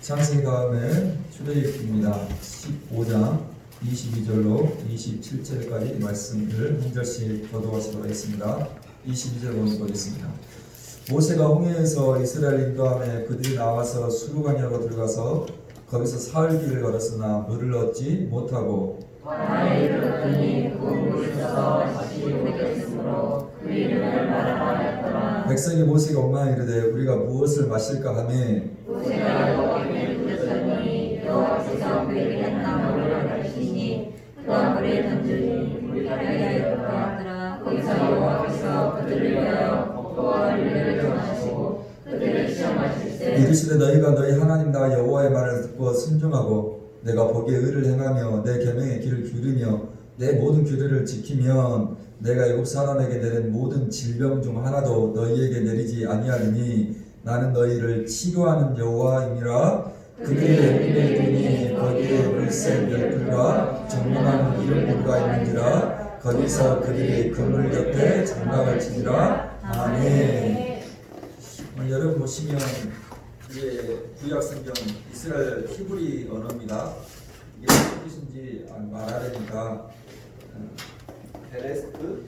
창세기 다음에 출애굽입니다. 15장 22절로 27절까지 말씀을 한 절씩 교도하시도록 하겠습니다. 22절 먼저 보겠습니다. 모세가 홍해에서 이스라엘 인도 함에 그들이 나와서 수르관이라고 들어가서 거기서 사흘 길을 걸었으나 물을 얻지 못하고 바다에 이르렀더니 그 물이 서 다시 오겠으므로 그 이름을 말하였더라 백성이 모세가 원망 이르되 우리가 무엇을 마실까 하매 모세가 이르시되 너희가 너희 하나님 나 여호와의 말을 듣고 순종하고 내가 보기에 의를 행하며 내 계명의 길을 기르며 내 모든 규례를 지키면 내가 애굽 사람에게 내린 모든 질병 중 하나도 너희에게 내리지 아니하리니 나는 너희를 치료하는 여호와이니라. 그들의 이르니 거기에 물새 열풀과 정령한 이름물과 있는지라. 거기서 그들이 그물 곁에 장막을 치니라. 아멘. 어, 여러분 보시면 이게 구약 성경 이스라엘 히브리 언어입니다. 이게 무슨 뜻인지 말하려니까 어, 베레스트,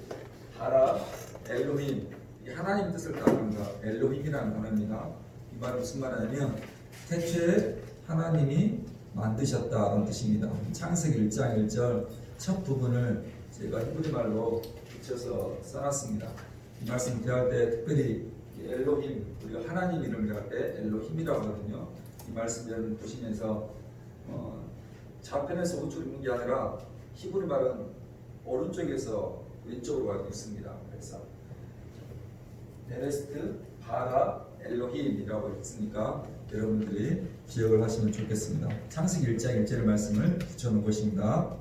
하라, 엘로힘 이 하나님 뜻을 따르는 거 엘로힘이라는 단어입니다. 이 말은 무슨 말이냐면 태초에 하나님이 만드셨다는 뜻입니다. 창세기 1장 1절 첫 부분을 제가 히브리 말로 붙여서 써놨습니다. 이 말씀 대할 때 특별히 이 엘로힘 우리가 하나님 이름을 할 때 엘로힘이라고 하거든요. 이 말씀 여러분 보시면서 어, 좌편에서 우측으로 있는 게 아니라 히브리 말은 오른쪽에서 왼쪽으로 가고 있습니다. 그래서 베레스트, 바라, 엘로힘이라고 했으니까 여러분들이 기억을 하시면 좋겠습니다. 창세기 1장 1절의 말씀을 붙여놓은 것입니다.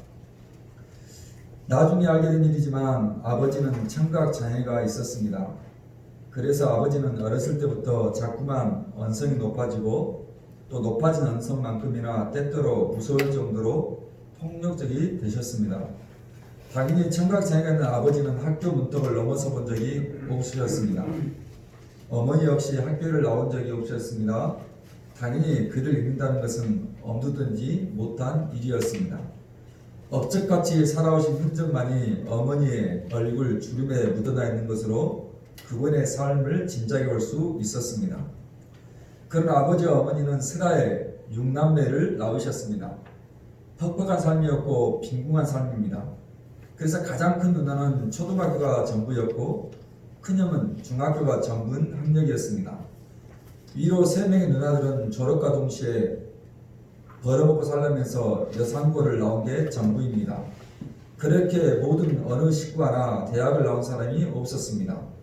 나중에 알게 된 일이지만 아버지는 청각 장애가 있었습니다. 그래서 아버지는 어렸을 때부터 자꾸만 언성이 높아지고 또 높아진 언성만큼이나 때때로 무서울 정도로 폭력적이 되셨습니다. 당연히 청각 장애가 있는 아버지는 학교 문턱을 넘어서 본 적이 없으셨습니다. 어머니 역시 학교를 나온 적이 없으셨습니다. 당연히 글을 읽는다는 것은 엄두든지 못한 일이었습니다. 업적같이 살아오신 흔적만이 어머니의 얼굴 주름에 묻어나 있는 것으로 그분의 삶을 짐작해 볼수 있었습니다. 그러나 아버지와 어머니는 스라의 육남매를 낳으셨습니다. 퍽퍽한 삶이었고 빈궁한 삶입니다. 그래서 가장 큰 누나는 초등학교가 전부였고 큰형은 중학교가 전문 학력이었습니다. 위로 세 명의 누나들은 졸업과 동시에 벌어먹고 살려면서 여상고를 나온 게 전부입니다. 그렇게 모든 어느 식구 하나 대학을 나온 사람이 없었습니다.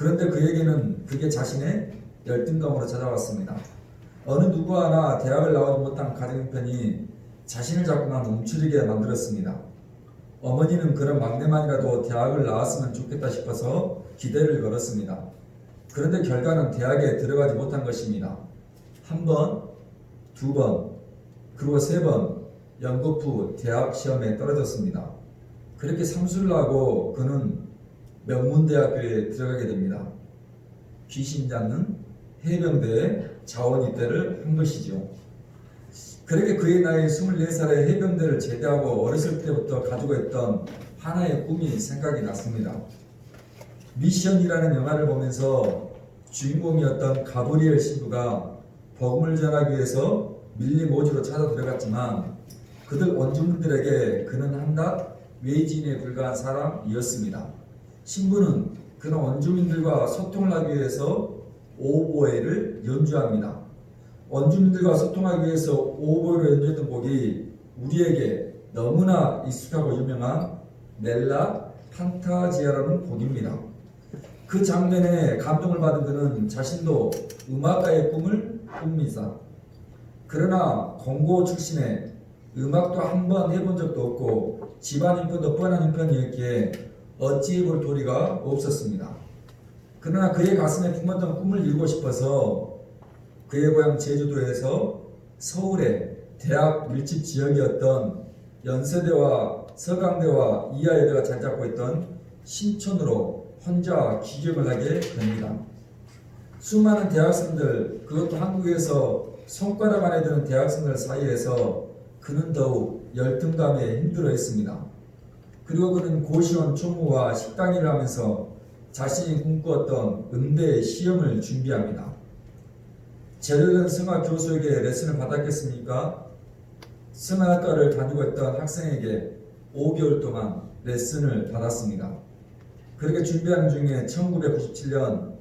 그런데 그에게는 그게 자신의 열등감으로 찾아왔습니다. 어느 누구 하나 대학을 나오지 못한 가정 형편이 자신을 자꾸만 움츠리게 만들었습니다. 어머니는 그런 막내만이라도 대학을 나왔으면 좋겠다 싶어서 기대를 걸었습니다. 그런데 결과는 대학에 들어가지 못한 것입니다. 한 번, 두 번, 그리고 세 번 연거푸 대학 시험에 떨어졌습니다. 그렇게 삼수를 하고 그는 명문대학교에 들어가게 됩니다. 귀신 잡는 해병대에 자원 입대를 한 것이죠. 그렇게 그의 나이 24살에 해병대를 제대하고 어렸을 때부터 가지고 있던 하나의 꿈이 생각이 났습니다. 미션이라는 영화를 보면서 주인공이었던 가브리엘 신부가 복음을 전하기 위해서 밀림 오지로 찾아 들어갔지만 그들 원주민들에게 그는 한낱 외지인에 불과한 사람이었습니다. 신부는 그런 원주민들과 소통을 하기 위해서 오보에를 연주합니다. 원주민들과 소통하기 위해서 오보에를 연주했던 곡이 우리에게 너무나 익숙하고 유명한 넬라 판타지아라는 곡입니다. 그 장면에 감동을 받은 그는 자신도 음악가의 꿈을 꿉니다. 그러나 공고 출신에 음악도 한 번 해본 적도 없고 집안 형편도 뻔한 형편이었기에 어찌 해볼 도리가 없었습니다. 그러나 그의 가슴에 품었던 꿈을 이루고 싶어서 그의 고향 제주도에서 서울의 대학 밀집 지역이었던 연세대와 서강대와 이하여대가 잘 잡고 있던 신촌으로 혼자 기격을 하게 됩니다. 수많은 대학생들 그것도 한국에서 손가락 안에 드는 대학생들 사이에서 그는 더욱 열등감에 힘들어 했습니다. 그리고 그는 고시원 총무와 식당 일을 하면서 자신이 꿈꾸었던 음대 시험을 준비합니다. 제대로 된 성악 교수에게 레슨을 받았겠습니까? 성악과를 다니고 있던 학생에게 5개월 동안 레슨을 받았습니다. 그렇게 준비하는 중에 1997년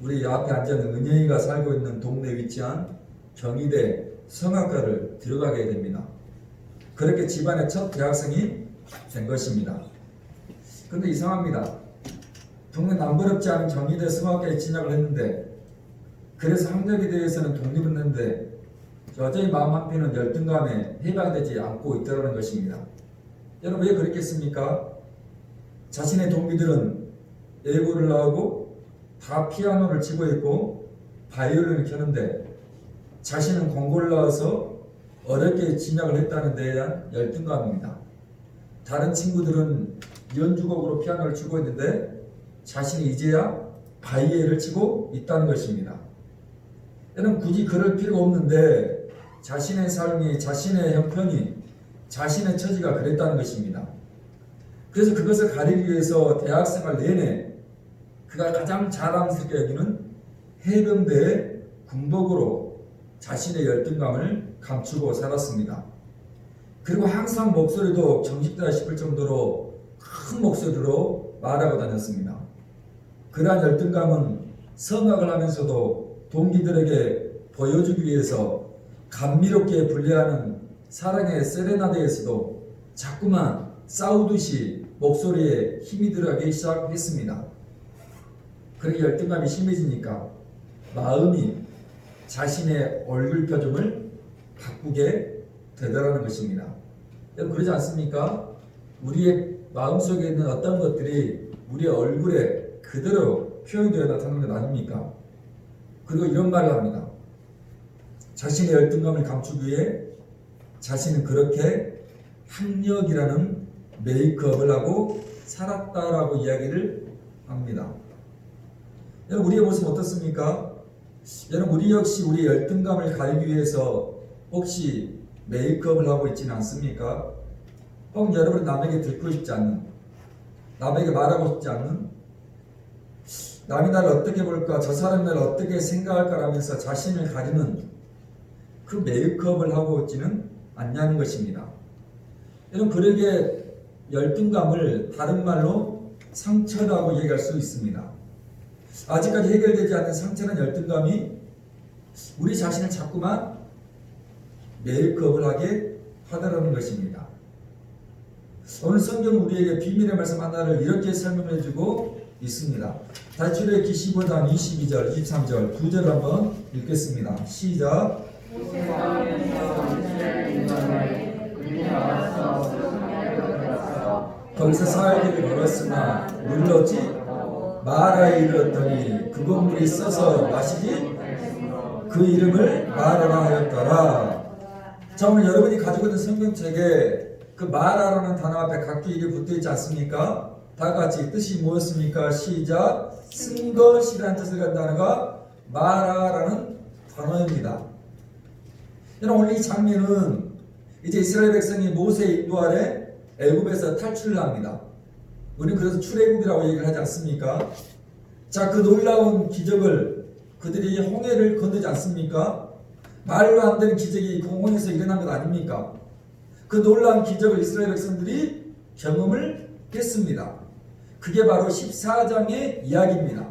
우리 앞에 앉아있는 은영이가 살고 있는 동네에 위치한 경희대 성악과를 들어가게 됩니다. 그렇게 집안의 첫 대학생이 된 것입니다. 근데 이상합니다. 동네 남부럽지 않은 경희대 성악과에 진학을 했는데 그래서 학력에 대해서는 독립을 했는데 여전히 마음 한편은 열등감에 해방되지 않고 있다는 것입니다. 여러분 왜 그랬겠습니까? 자신의 동기들은 예고를 나오고 다 피아노를 치고 있고 바이올린을 켜는데 자신은 공고를 나와서 어렵게 진학을 했다는 데에 대한 열등감입니다. 다른 친구들은 연주곡으로 피아노를 치고 있는데 자신이 이제야 바이엘을 치고 있다는 것입니다. 여러분 굳이 그럴 필요가 없는데 자신의 삶이 자신의 형편이 자신의 처지가 그랬다는 것입니다. 그래서 그것을 가리기 위해서 대학생활 내내 그가 가장 자랑스럽게 여기는 해병대의 군복으로 자신의 열등감을 감추고 살았습니다. 그리고 항상 목소리도 정직다 싶을 정도로 큰 목소리로 말하고 다녔습니다. 그러한 열등감은 성악을 하면서도 동기들에게 보여주기 위해서 감미롭게 분리하는 사랑의 세레나데에서도 자꾸만 싸우듯이 목소리에 힘이 들어가기 시작했습니다. 그렇게 열등감이 심해지니까 마음이 자신의 얼굴 표정을 바꾸게 되더라는 것입니다. 그러지 않습니까? 우리의 마음속에 있는 어떤 것들이 우리의 얼굴에 그대로 표현되어 나타나는 것 아닙니까? 그리고 이런 말을 합니다. 자신의 열등감을 감추기 위해 자신은 그렇게 학력이라는 메이크업을 하고 살았다라고 이야기를 합니다. 여러분 우리의 모습 어떻습니까? 여러분 우리 역시 우리의 열등감을 가리기 위해서 혹시 메이크업을 하고 있지는 않습니까? 혹은 여러분 남에게 듣고 싶지 않는 남에게 말하고 싶지 않는 남이 나를 어떻게 볼까 저 사람이 나를 어떻게 생각할까라면서 자신을 가리는 그 메이크업을 하고 있지는 않냐는 것입니다. 여러분 그에게 열등감을 다른 말로 상처라고 얘기할 수 있습니다. 아직까지 해결되지 않은 상처는 열등감이 우리 자신을 자꾸만 메이크업을 하게 하더라는 것입니다. 오늘 성경 우리에게 비밀의 말씀 하나를 이렇게 설명해 주고 있습니다. 다출애기 15장 22절, 23절 두절 한번 읽겠습니다. 시작. 거기서 사흘길을 걸었으나 물렀지 마라에 이르렀더니 그 건 물이 써서 마시지 그 이름을 마라라 하였더라. 자 오늘 여러분이 가지고 있는 성경책에 그 마라라는 단어 앞에 각기 이게 붙어 있지 않습니까? 다 같이 뜻이 뭐였습니까? 시작 쓴 것이라는 뜻을 갖는 단어가 마라라는 단어입니다. 여러분 오늘 이 장면은 이제 이스라엘 백성이 모세 인도 아래 애굽에서 탈출을 합니다. 우리는 그래서 출애굽이라고 얘기를 하지 않습니까? 자, 그 놀라운 기적을 그들이 홍해를 건너지 않습니까? 말로 안 되는 기적이 그 홍해에서 일어난 것 아닙니까? 그 놀라운 기적을 이스라엘 백성들이 경험을 했습니다. 그게 바로 14장의 이야기입니다.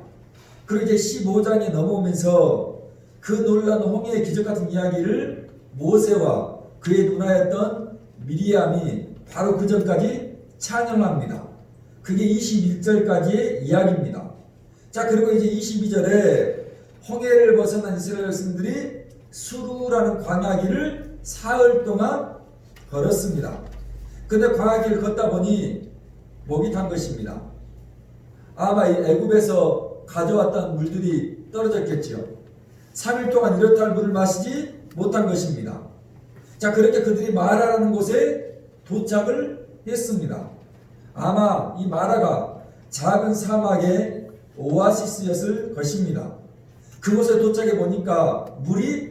그리고 이제 15장에 넘어오면서 그 놀라운 홍해의 기적 같은 이야기를 모세와 그의 누나였던 미리암이 바로 그 전까지 찬양합니다. 그게 21절까지의 이야기입니다. 자, 그리고 이제 22절에 홍해를 벗어난 이스라엘 백성들이 수루라는 광야길을 사흘 동안 걸었습니다. 근데 광야길을 걷다 보니 목이 탄 것입니다. 아마 이 애굽에서 가져왔던 물들이 떨어졌겠지요. 3일 동안 이렇다 할 물을 마시지 못한 것입니다. 자, 그렇게 그들이 마라라는 곳에 도착을 했습니다. 아마 이 마라가 작은 사막의 오아시스였을 것입니다. 그곳에 도착해 보니까 물이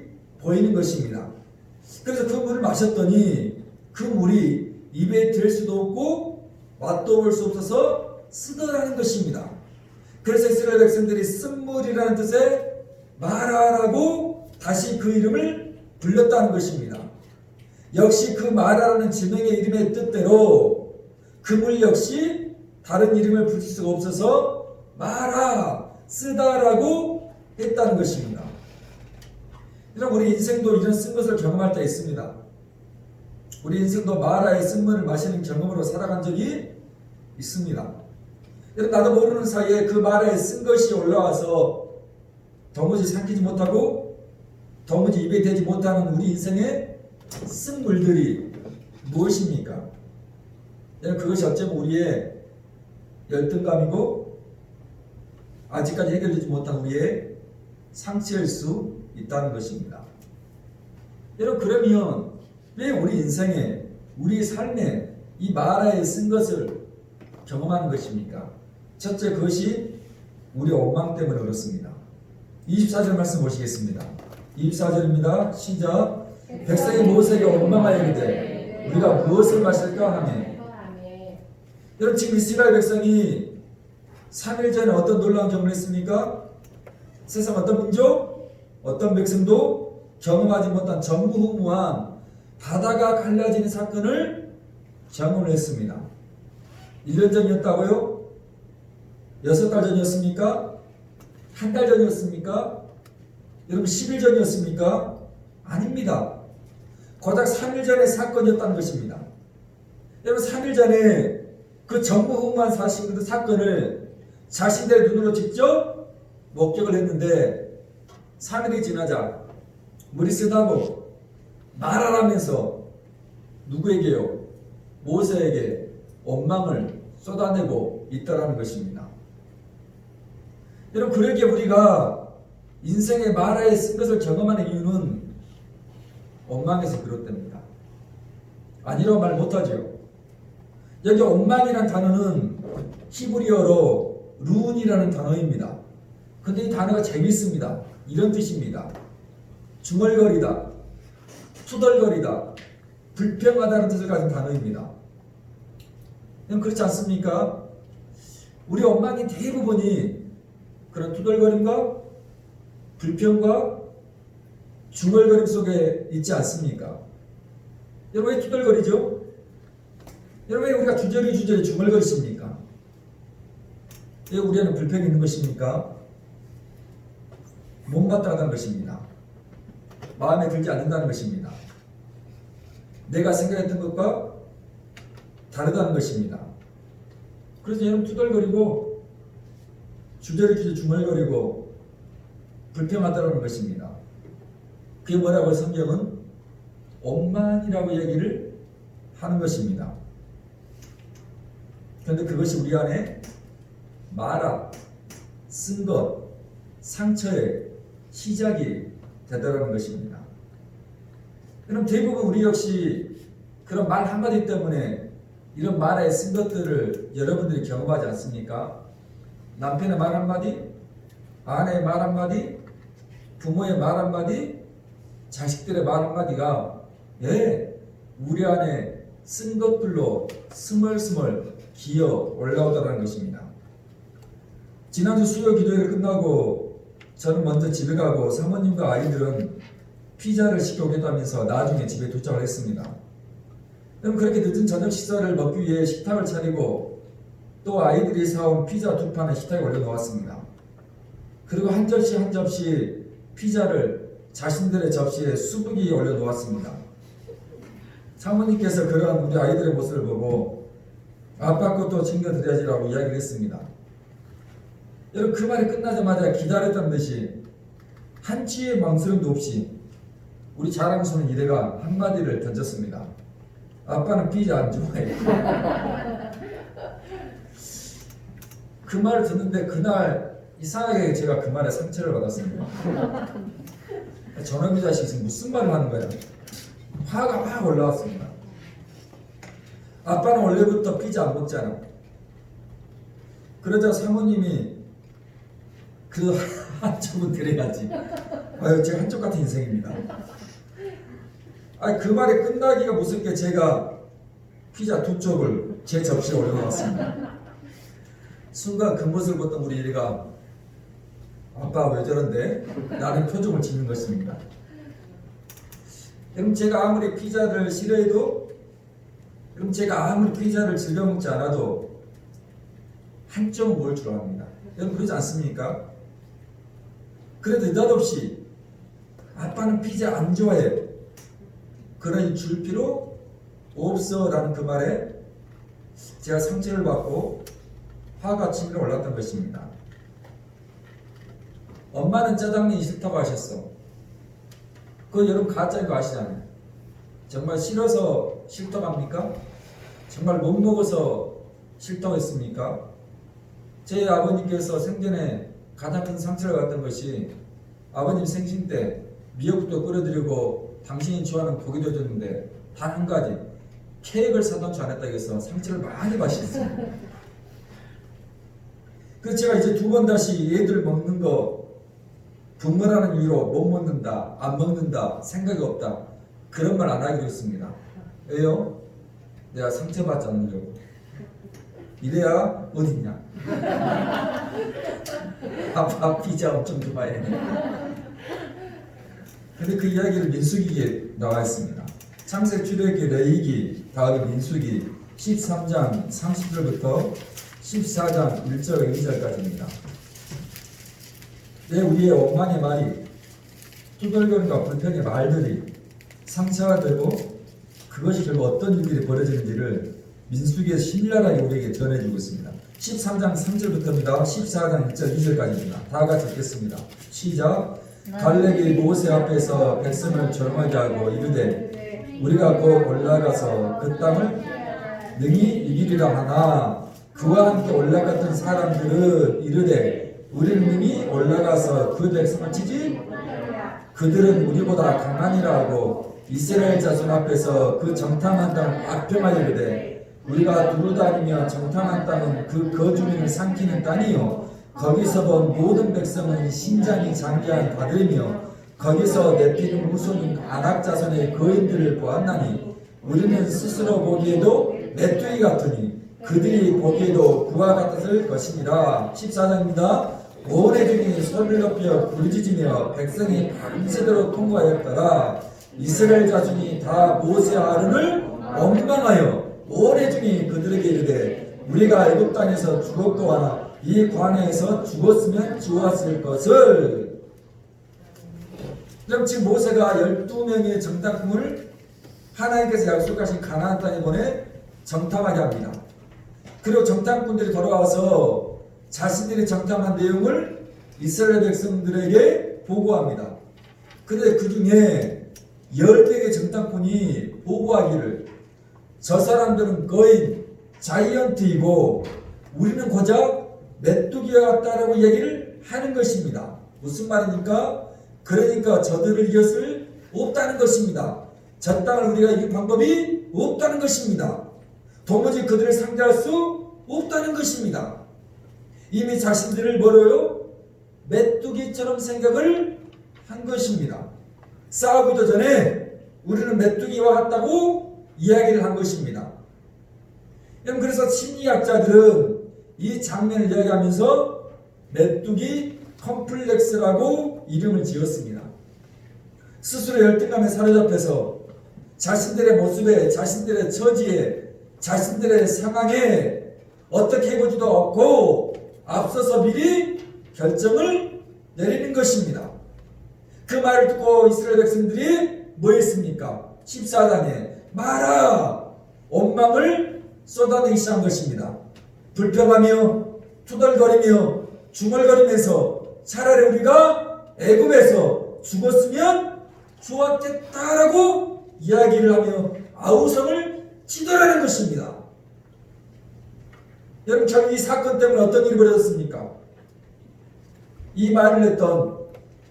보이는 것입니다. 그래서 그 물을 마셨더니 그 물이 입에 들 수도 없고 맛도 볼 수 없어서 쓰더라는 것입니다. 그래서 이스라엘 백성들이 쓴물이라는 뜻의 마라라고 다시 그 이름을 불렸다는 것입니다. 역시 그 마라라는 지명의 이름의 뜻대로 그 물 역시 다른 이름을 붙일 수가 없어서 마라 쓰다라고 했다는 것입니다. 이런 우리 인생도 이런 쓴 것을 경험할 때 있습니다. 우리 인생도 마라의 쓴물을 마시는 경험으로 살아간 적이 있습니다. 나도 모르는 사이에 그 마라에 쓴 것이 올라와서 도무지 삼키지 못하고 도무지 입에 대지 못하는 우리 인생의 쓴 물들이 무엇입니까? 그것이 어쩌면 우리의 열등감이고 아직까지 해결되지 못한 우리의 상처일 수 있다는 것입니다. 여러분 그러면 왜 우리 인생에 우리 삶에 이 마라에 쓴 것을 경험하는 것입니까? 첫째 그것이 우리 원망 때문에 그렇습니다. 24절 말씀 보시겠습니다. 24절입니다. 시작. 백성이 모세에게 이르되 우리가 무엇을 마실까 하며 여러분 지금 이스라엘 백성이 3일 전에 어떤 놀라운 경험을 했습니까? 세상 어떤 민족, 어떤 백성도 경험하지 못한 전무후무한 바다가 갈라지는 사건을 경험을 했습니다. 1년 전이었다고요? 6달 전이었습니까? 한 달 전이었습니까? 여러분 10일 전이었습니까? 아닙니다. 고작 3일 전의 사건이었다는 것입니다. 여러분 3일 전에 그 전무후무한 사실 그 사건을 자신들의 눈으로 직접 목격을 했는데 3일이 지나자 쓰다고 말하라면서 누구에게요? 모세에게 원망을 쏟아내고 있다라는 것입니다. 여러분 그러기에 우리가 인생의 마라에 쓴 것을 경험하는 이유는 원망에서 비롯됩니다. 아니라고 말 못하죠. 여기 원망이라는 단어는 히브리어로 룬이라는 단어입니다. 근데 이 단어가 재밌습니다. 이런 뜻입니다. 중얼거리다, 투덜거리다, 불평하다는 뜻을 가진 단어입니다. 그렇지 않습니까? 우리 원망이 대부분이 그런 투덜거림과 불평과 중얼거림 속에 있지 않습니까? 여러분 왜 투덜거리죠? 여러분 왜 우리가 주저리 주저리 중얼거리십니까? 왜 우리에는 불평이 있는 것입니까? 못마땅하다는 것입니다. 마음에 들지 않는다는 것입니다. 내가 생각했던 것과 다르다는 것입니다. 그래서 여러분 투덜거리고 주저리 주저리 중얼거리고 불평하다는 것입니다. 그게 뭐라고 성경은 원만이라고 얘기를 하는 것입니다. 그런데 그것이 우리 안에 말아, 쓴 것, 상처의 시작이 되더라는 것입니다. 그럼 대부분 우리 역시 그런 말 한마디 때문에 이런 말에 쓴 것들을 여러분들이 경험하지 않습니까? 남편의 말 한마디, 아내의 말 한마디, 부모의 말 한마디, 자식들의 말 한마디가 예, 우리 안에 쓴 것들로 스멀스멀 기어 올라오더라는 것입니다. 지난주 수요 기도회를 끝나고 저는 먼저 집에 가고 사모님과 아이들은 피자를 시켜오겠다면서 나중에 집에 도착을 했습니다. 그럼 그렇게 늦은 저녁 식사를 먹기 위해 식탁을 차리고 또 아이들이 사온 피자 두 판을 식탁에 올려놓았습니다. 그리고 한 접시 한 접시 피자를 자신들의 접시에 수북이 올려놓았습니다. 사모님께서 그러한 우리 아이들의 모습을 보고 아빠 것도 챙겨드려야지라고 이야기를 했습니다. 여러분 그 말이 끝나자마자 기다렸던 듯이 한치의 망설임도 없이 우리 자랑스러운 이래가 한마디를 던졌습니다. 아빠는 피자 안 좋아해. 그 말을 듣는데 그날 이상하게 제가 그 말에 상처를 받았습니다. 저놈이 자식이 지금 무슨 말을 하는 거야? 화가 막 올라왔습니다. 아빠는 원래부터 피자 안 먹잖아. 그러자 사모님이 그한 점은 드려야지. 아유, 제가 한쪽 같은 인생입니다. 아, 그 말이 끝나기가 무섭게 제가 피자 두 쪽을 제 접시에 올려놓았습니다. 순간 그 모습을 보던 우리 예리가 아빠 왜 저런데? 라는 표정을 짓는 것입니다. 그럼 제가 아무리 피자를 싫어해도 그럼 제가 아무리 피자를 즐겨 먹지 않아도 한쪽은 먹을 줄 압니다. 여러분 그러지 않습니까? 그래도 느닷없이 아빠는 피자 안 좋아해. 그러니 줄 필요 없어 라는 그 말에 제가 상처를 받고 화가 치밀어 올랐던 것입니다. 엄마는 짜장면이 싫다고 하셨어. 그거 여러분 가짜인 거 아시잖아요. 정말 싫어서 싫다고 합니까? 정말 못 먹어서 싫다고 했습니까? 제 아버님께서 생전에 가장 큰 상처를 받던 것이 아버님 생신 때 미역국도 끓여드리고 당신이 좋아하는 고기도 줬는데 단 한 가지 케이크를 사던 줄 알았다 해서 상처를 많이 받으셨어요. 그래서 제가 이제 두 번 다시 얘들 먹는 거 분모라는 이유로 못 먹는다, 안 먹는다, 생각이 없다 그런 말 안 하기로 했습니다. 왜요? 내가 상처받지 않으려고. 이래야 어딨냐? 아빠 피자 엄청 좋아해. 근데 그 이야기를 민수기에 나와 있습니다. 창세 출애기 레이기 다음에 민수기 13장 30절부터 14장 1절 2절까지입니다. 내 우리의 원망의 말이 투덜거림과 불평의 말들이 상처가 되고 그것이 결국 어떤 일들이 벌어지는지를 민수기에서 신랄하게 우리에게 전해주고 있습니다. 13장 3절부터입니다. 14장 1절 2절까지입니다. 다 같이 읽겠습니다. 시작. 갈렙이 모세 앞에서 백성을 절망하게 하고 이르되 우리가 곧 올라가서 그 땅을 능히 이기리라 하나 그와 함께 올라갔던 사람들은 이르되 우리는 능히 올라가서 그 백성을 치지 그들은 우리보다 강하니라 하고 이스라엘 자손 앞에서 그 정탐한 땅을 악평하여 이르되 우리가 두루 다니며 정탐한 땅은 그 거주민을 삼키는 땅이요. 거기서 본 모든 백성은 신장이 장기한 바들이며 거기서 내피는 후손인 안악 자손의 거인들을 보았나니 우리는 스스로 보기에도 메뚜기 같으니 그들이 보기에도 그와 같았을 것이니라. 14장입니다. 온 해중이 소리를 높여 부르짖으며 백성이 밤새도록 통과하였더라. 이스라엘 자손이 다 모세 아론을 원망하여 온 해중이 그들에게 이르되 우리가 애굽 땅에서 죽었거나 이 광야에서 죽었으면 좋았을 것을 그럼 지금 모세가 12명의 정탐꾼을 하나님께서 약속하신 가나안 땅에 보내 정탐하게 합니다. 그리고 정탐꾼들이 돌아와서 자신들이 정탐한 내용을 이스라엘 백성들에게 보고합니다. 그런데 그 중에 10개의 정탐꾼이 보고하기를 저 사람들은 거의 자이언트이고 우리는 고작 메뚜기와 같다라고 얘기를 하는 것입니다. 무슨 말입니까? 그러니까 저들을 이겼을 없다는 것입니다. 저 땅을 우리가 이길 방법이 없다는 것입니다. 도무지 그들을 상대할 수 없다는 것입니다. 이미 자신들을 뭐로요? 메뚜기처럼 생각을 한 것입니다. 싸우기도 전에 우리는 메뚜기와 같다고 이야기를 한 것입니다. 여러분 그래서 심리학자들은 이 장면을 이야기하면서 메뚜기 컴플렉스라고 이름을 지었습니다. 스스로 열등감에 사로잡혀서 자신들의 모습에, 자신들의 처지에, 자신들의 상황에 어떻게 해보지도 않고 앞서서 미리 결정을 내리는 것입니다. 그 말을 듣고 이스라엘 백성들이 뭐 했습니까? 14장에 마라! 원망을 쏟아내기 시작한 것입니다. 불평하며 투덜거리며 중얼거리면서 차라리 우리가 애굽에서 죽었으면 좋았겠다라고 이야기를 하며 아우성을 찌들어내는 것입니다. 여러분 이 사건 때문에 어떤 일이 벌어졌습니까? 이 말을 했던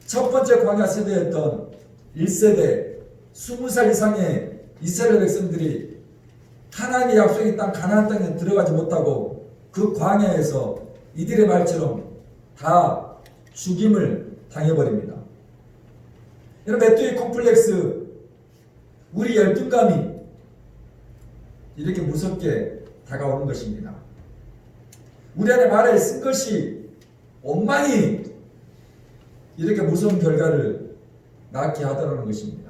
첫 번째 광야 세대였던 1세대 20살 이상의 이스라엘 백성들이 하나님의 약속의 땅 가나안 땅에 들어가지 못하고 그 광야에서 이들의 말처럼 다 죽임을 당해버립니다. 여러분 메뚜기 콤플렉스 우리 열등감이 이렇게 무섭게 다가오는 것입니다. 우리 안에 말에 쓴 것이 원망이 이렇게 무서운 결과를 낳게 하더라는 것입니다.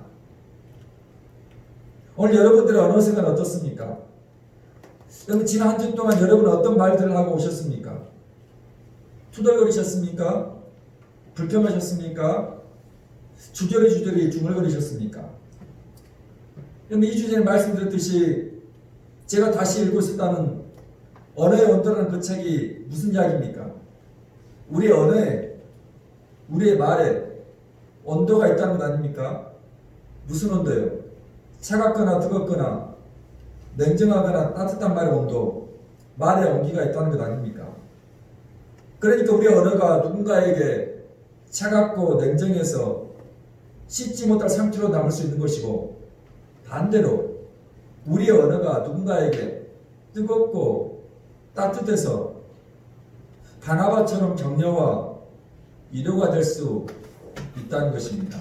오늘 여러분들의 언어 생활 어떻습니까? 여러분 지난 한 주 동안 여러분 어떤 말들을 하고 오셨습니까? 투덜거리셨습니까? 불평하셨습니까? 주저리 주저리 중얼거리셨습니까? 여러분 2주 전에 말씀드렸듯이 제가 다시 읽고 있었다는 언어의 온도라는 그 책이 무슨 이야기입니까? 우리의 언어에 우리의 말에 온도가 있다는 것 아닙니까? 무슨 온도예요? 차갑거나 뜨겁거나 냉정하거나 따뜻한 말의 온도, 말의 온기가 있다는 것 아닙니까? 그러니까 우리 언어가 누군가에게 차갑고 냉정해서 씻지 못할 상처로 남을 수 있는 것이고 반대로 우리의 언어가 누군가에게 뜨겁고 따뜻해서 바나바처럼 격려와 위로가 될 수 있다는 것입니다.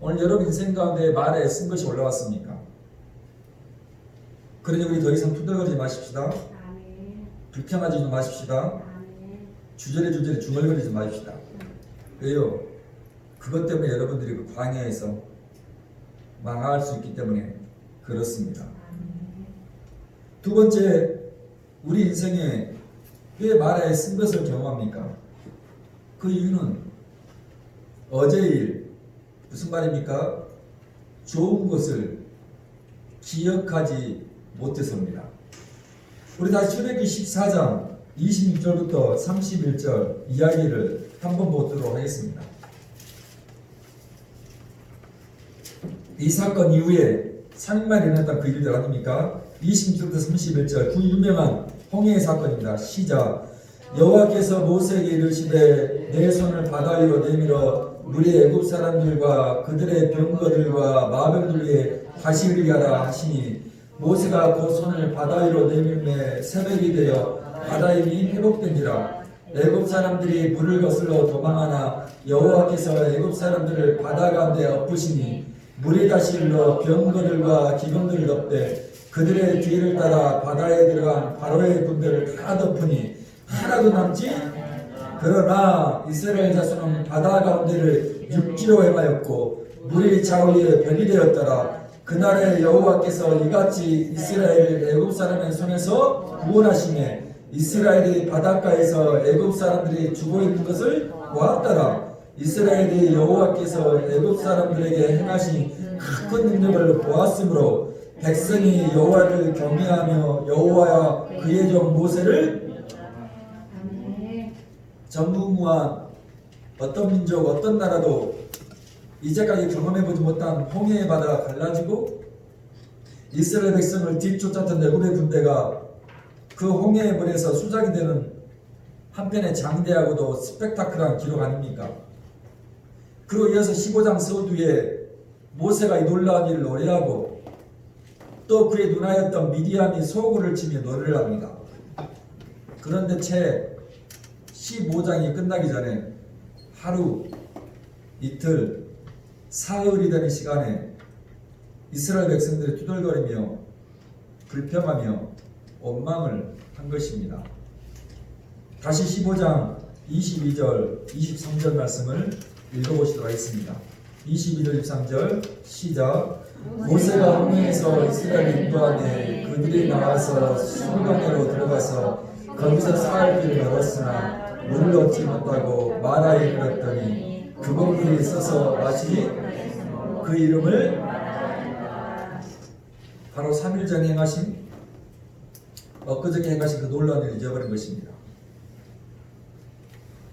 오늘 여러분 인생 가운데 말에 쓴 것이 올라왔습니까? 그러니 우리 더 이상 투덜거리지 마십시다. 불평하지 좀 마십시다. 주저리 주저리 중얼거리지 마십시다. 왜요? 그것 때문에 여러분들이 그 광야에서 망할 수 있기 때문에 그렇습니다. 두 번째, 우리 인생에 왜 말에 쓴 것을 경험합니까? 그 이유는 어제 일, 무슨 말입니까? 좋은 것을 기억하지 못해서입니다. 우리 다시 출애기 14장 26절부터 31절 이야기를 한번 보도록 하겠습니다. 이 사건 이후에 3일만 일어났던 그 일들 아닙니까? 26절부터 31절 그 유명한 홍해의 사건입니다. 시작 여호와께서 모세에게 이르시되 내 손을 바다 위로 내밀어 물의 애굽 사람들과 그들의 병거들과 마병들 위에 다시 흐르게 하라 하시니 모세가 그 손을 바다 위로 내밀매 새벽이 되어 바다의 힘이 회복된지라 애굽 사람들이 물을 거슬러 도망하나 여호와께서 애굽 사람들을 바다 가운데 엎으시니 물이 다시 흘러 병거들과 기병들을 덮되 그들의 뒤를 따라 바다에 들어간 바로의 군대를 다 덮으니 하나도 남지 그러나 이스라엘 자손은 바다 가운데를 육지로 행하였고 물이 좌우에 변이 되었더라 그날에 여호와께서 이같이 이스라엘 애굽 사람의 손에서 구원하시매 이스라엘이 바닷가에서 애굽 사람들이 죽어 있는 것을 보았더라 이스라엘이 여호와께서 애굽 사람들에게 행하신 큰 능력을 보았으므로 백성이 여호와를 경외하며 여호와와 그의 종 모세를. 전무후무한 어떤 민족 어떤 나라도 이제까지 경험해보지 못한 홍해의 바다가 갈라지고 이스라엘 백성을 뒤쫓았던 애굽의 군대가 그 홍해의 물에서 수작이 되는 한편의 장대하고도 스펙타클한 기록 아닙니까? 그로 이어서 15장 서두에 모세가 이 놀라운 일을 노래하고 또 그의 누나였던 미디안이 소구를 치며 노래를 합니다. 그런데 채 15장이 끝나기 전에 하루, 이틀, 사흘이 되는 시간에 이스라엘 백성들이 투덜거리며 불평하며 원망을 한 것입니다. 다시 15장 22절, 23절 말씀을 읽어보시도록 하겠습니다. 22절, 23절 시작. 모세가 홍해에서 이스라엘 인도하되 그들이 나와서 수동에로 들어가서 거기서 사흘 길을 걸었으나 물을 얻지 못하고 마라에 이르렀더니 그곳물이 있어서 마시니 그 이름을 바로 3일 전에 행하신 엊그저께 행하신 그 일을 잊어버린 것입니다.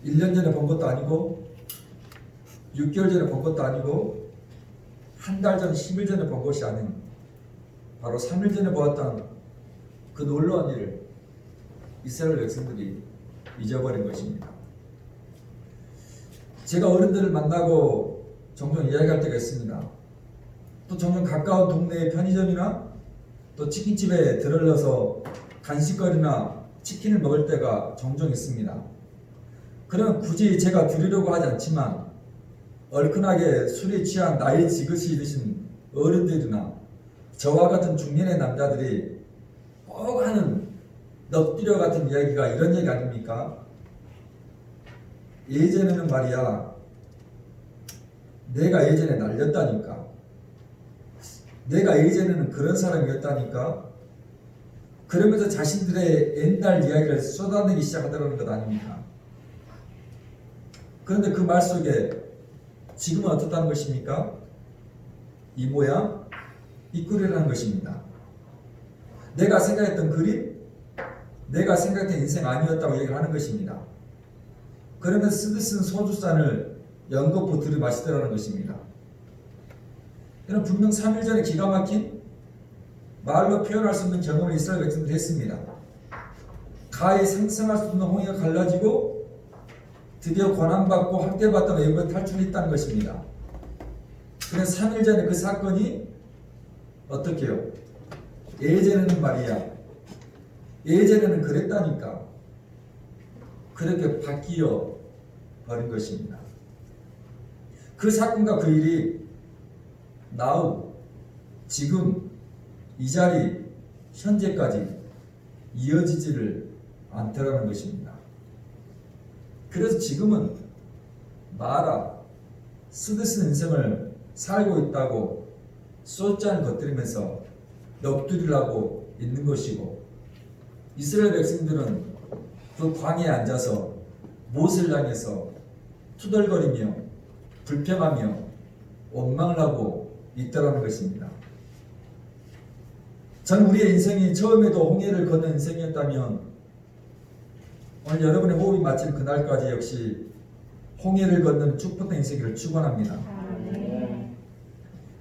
1년 전에 본 것도 아니고 6개월 전에 본 것도 아니고 한 달 전, 10일 전에 본 것이 아닌 바로 3일 전에 보았던 그 놀라운 일을 이스라엘 백성들이 잊어버린 것입니다. 제가 어른들을 만나고 종종 이야기할 때가 있습니다. 또 종종 가까운 동네의 편의점이나 또 치킨집에 들러서 간식거리나 치킨을 먹을 때가 종종 있습니다. 그러면 굳이 제가 드리려고 하지 않지만 얼큰하게 술에 취한 나이 지긋이 드신 어른들이나 저와 같은 중년의 남자들이 꼭 하는 넋두려 같은 이야기가 이런 얘기 아닙니까? 예전에는 말이야 내가 예전에 날렸다니까 내가 예전에는 그런 사람이었다니까 그러면서 자신들의 옛날 이야기를 쏟아내기 시작하더라는 것 아닙니까? 그런데 그 말 속에 지금은 어떻다는 것입니까? 이 모양, 이 꼴이라는 것입니다. 내가 생각했던 그림, 내가 생각했던 인생 아니었다고 얘기를 하는 것입니다. 그러면서 쓰듯은 소주잔을 연거푸 들이마시더라는 것입니다. 이는 분명 3일 전에 기가 막힌 말로 표현할 수 없는 경험을 이스라엘 백성들이 했습니다. 가히 상상할 수 없는 홍해가 갈라지고 드디어 고난받고 학대받던 애국에 탈출했다는 것입니다. 그래서 3일 전에 그 사건이 어떻게 요 예전에는 말이야. 예전에는 그랬다니까. 그렇게 바뀌어 버린 것입니다. 그 사건과 그 일이 now, 지금, 이 자리, 현재까지 이어지지를 않더라는 것입니다. 그래서 지금은 마라, 쓰듯은 인생을 살고 있다고 쏟잔을 겉들이면서 넋두리라고 있는 것이고 이스라엘 백성들은 그 광야에 앉아서 못을 향해서 투덜거리며 불평하며 원망을 하고 있더라는 것입니다. 저는 우리의 인생이 처음에도 홍해를 건너 인생이었다면 오늘 여러분의 호흡이 마친 그날까지 역시 홍해를 건너는 축복된 인생을 축원합니다.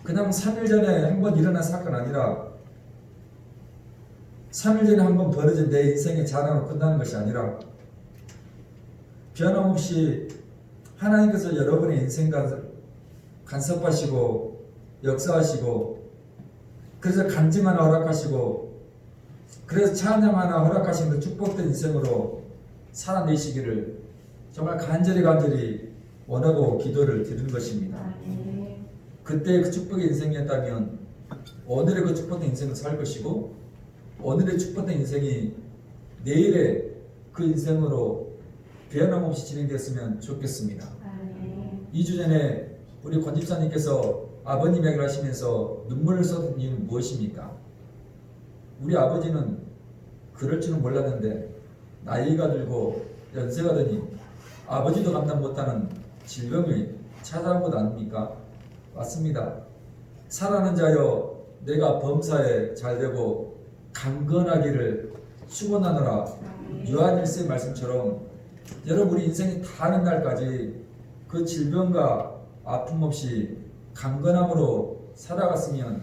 그냥 3일 전에 한 번 일어난 사건 아니라 3일 전에 한 번 벌어진 내 인생의 자랑으로 끝나는 것이 아니라 변함없이 하나님께서 여러분의 인생 간- 간섭하시고 역사하시고 그래서 간증 하나 허락하시고 그래서 찬양 하나 허락하신 그 축복된 인생으로 살아내시기를 정말 간절히 간절히 원하고 기도를 드리는 것입니다. 아멘. 그때 그 축복의 인생이었다면 오늘의 그 축복된 인생을 살 것이고 오늘의 축복된 인생이 내일의 그 인생으로 변함없이 진행됐으면 좋겠습니다. 아멘. 2주 전에 우리 권집사님께서 아버님 얘기를 하시면서 눈물을 쏟은 이유는 무엇입니까? 우리 아버지는 그럴 줄은 몰랐는데 나이가 들고 연세가 드니 아버지도 감당 못하는 질병이 찾아온 것 아닙니까? 맞습니다. 살아는 자여 내가 범사에 잘되고 강건하기를 축원하노라 요한일서의 말씀처럼 여러분 우리 인생이 다하는 날까지 그 질병과 아픔 없이 강건함으로 살아갔으면